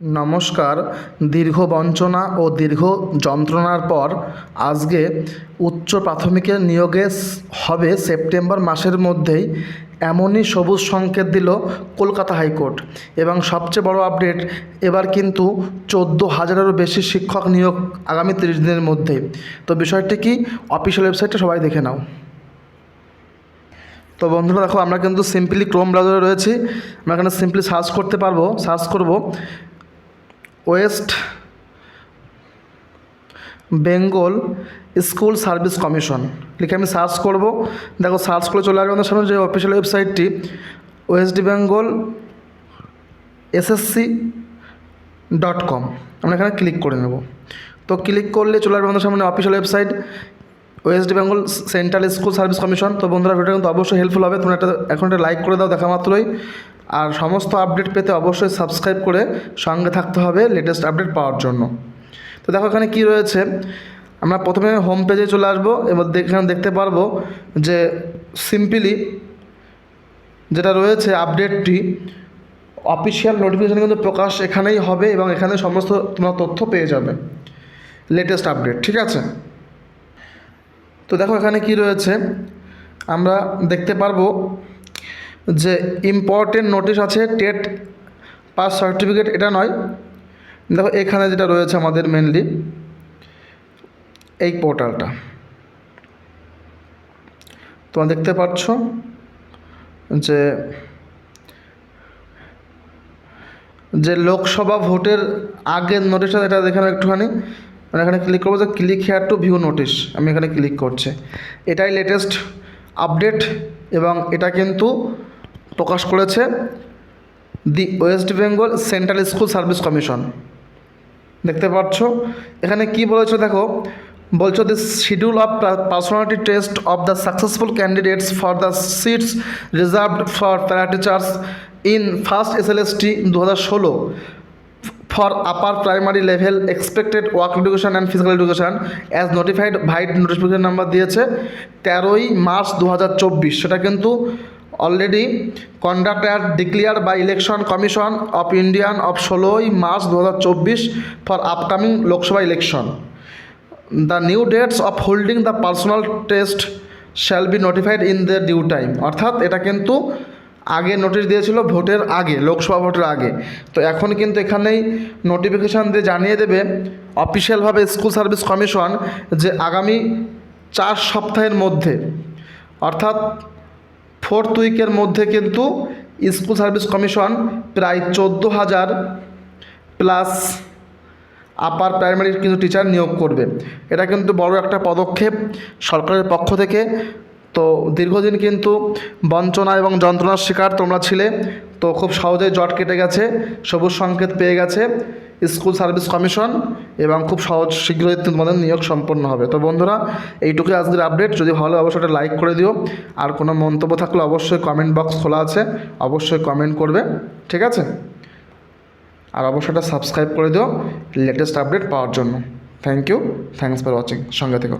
নমস্কার। দীর্ঘ বঞ্চনা ও দীর্ঘ যন্ত্রণার পর আজকে উচ্চ প্রাথমিকের নিয়োগে হবে সেপ্টেম্বর মাসের মধ্যেই এমনই সবুজ সংকেত দিল কলকাতা হাইকোর্ট। এবং সবচেয়ে বড় আপডেট, এবার কিন্তু চোদ্দ হাজারেরও বেশি শিক্ষক নিয়োগ আগামী তিরিশ দিনের মধ্যে। তো বিষয়টি কি? অফিসিয়াল ওয়েবসাইটে সবাই দেখে নাও। তো বন্ধুরা দেখো, আমরা কিন্তু সিম্পলি ক্রোম ব্রাউজারে রয়েছি। আমরা এখানে সিম্পলি সার্চ করতে পারব সার্চ করব। West Bengal school service commission. লিখে আমি সার্চ করব। দেখো সার্চ করে চলে আসবে আমাদের সামনে যে অফিসিয়াল ওয়েবসাইটটি West Bengal SSC dot com. আমরা এখানে ক্লিক করে নেব। তো ক্লিক করলে চলে আসবে আমাদের সামনে official website West Bengal central school service commission. তো বন্ধুরা, ভিডিওটা কিন্তু অবশ্যই হেল্পফুল হবে। তোমরা একটা, এখন একটা লাইক করে দাও, দেখা মাত্রই। আর সমস্ত আপডেট পেতে অবশ্যই সাবস্ক্রাইব করে সঙ্গে থাকতে হবে লেটেস্ট আপডেট পাওয়ার জন্য। তো দেখো এখানে কি রয়েছে? আমরা প্রথমে হোম পেজে চলে আসব, এবার এখানে দেখতে পারব যে সিম্পলি যেটা রয়েছে আপডেটটি অফিসিয়াল নোটিফিকেশান কিন্তু প্রকাশ এখানেই হবে এবং এখানে সমস্ত তোমার তথ্য পেয়ে যাবে লেটেস্ট আপডেট ঠিক আছে? তো দেখো এখানে কি রয়েছে? আমরা দেখতে পারব যে ইম্পর্টেন্ট নোটিশ আছে টেট পাস সার্টিফিকেট এটা নয়। দেখো, এখানে যেটা রয়েছে আমাদের মেনলি এই পোর্টালটা তোমরা দেখতে পাচ্ছ যে যে লোকসভা ভোটের আগের নোটিশটা এটা দেখানো একটুখানি। মানে এখানে ক্লিক করব যে click here to view notice আমি এখানে ক্লিক করছি। এটাই লেটেস্ট আপডেট এবং এটা কিন্তু প্রকাশ করেছে the West Bengal central school service commission. দেখতে পাচ্ছ? এখানে কি বলেছে দেখো? বলছো this schedule of personality test of the successful candidates for the seats reserved for para teachers in first S L S T দু হাজার ষোলো for upper primary level expected work education and physical education as notified vide notification number দিয়েছে তেরোই March দু হাজার চব্বিশ। সেটা কিন্তু already conduct at declare by election commission of Indian of ষোলোই মার্চ দু হাজার চব্বিশ for upcoming Lok Sabha election the new dates of holding the personal test shall be notified in the due time অর্থাৎ এটা কিন্তু আগে notice দিয়েছিল ভোটের আগে লোকসভা ভোটের আগে। তো এখন কিন্তু এখানেই নোটিফিকেশান দিয়ে জানিয়ে দেবে অফিসিয়ালভাবে স্কুল সার্ভিস কমিশন যে আগামী চার সপ্তাহের মধ্যে, অর্থাৎ ফোর্থ উইকের মধ্যে কিন্তু স্কুল সার্ভিস কমিশন প্রায় চোদ্দ হাজার প্লাস আপার প্রাইমারি কিন্তু টিচার নিয়োগ করবে। এটা কিন্তু বড় একটা পদক্ষেপ সরকারের পক্ষ থেকে। তো দীর্ঘদিন কিন্তু বঞ্চনা এবং যন্ত্রণার শিকার তোমরা ছিলে, তো খুব সহজেই জট কেটে গেছে, সবুজ সংকেত পেয়ে গেছে স্কুল সার্ভিস কমিশন। এবং খুব সহজ শীঘ্রই তোমাদের নিয়োগ সম্পন্ন হবে। তো বন্ধুরা, এইটুকুই আজকের আপডেট যদি ভালো অবশ্যই একটা লাইক করে দিও। আর কোনো মন্তব্য থাকলে অবশ্যই কমেন্ট বক্স খোলা আছে। অবশ্যই কমেন্ট করবে, ঠিক আছে? আর অবশ্যই সাবস্ক্রাইব করে দিও লেটেস্ট আপডেট পাওয়ার জন্য। Thank you thanks for watching সঙ্গে থেকো।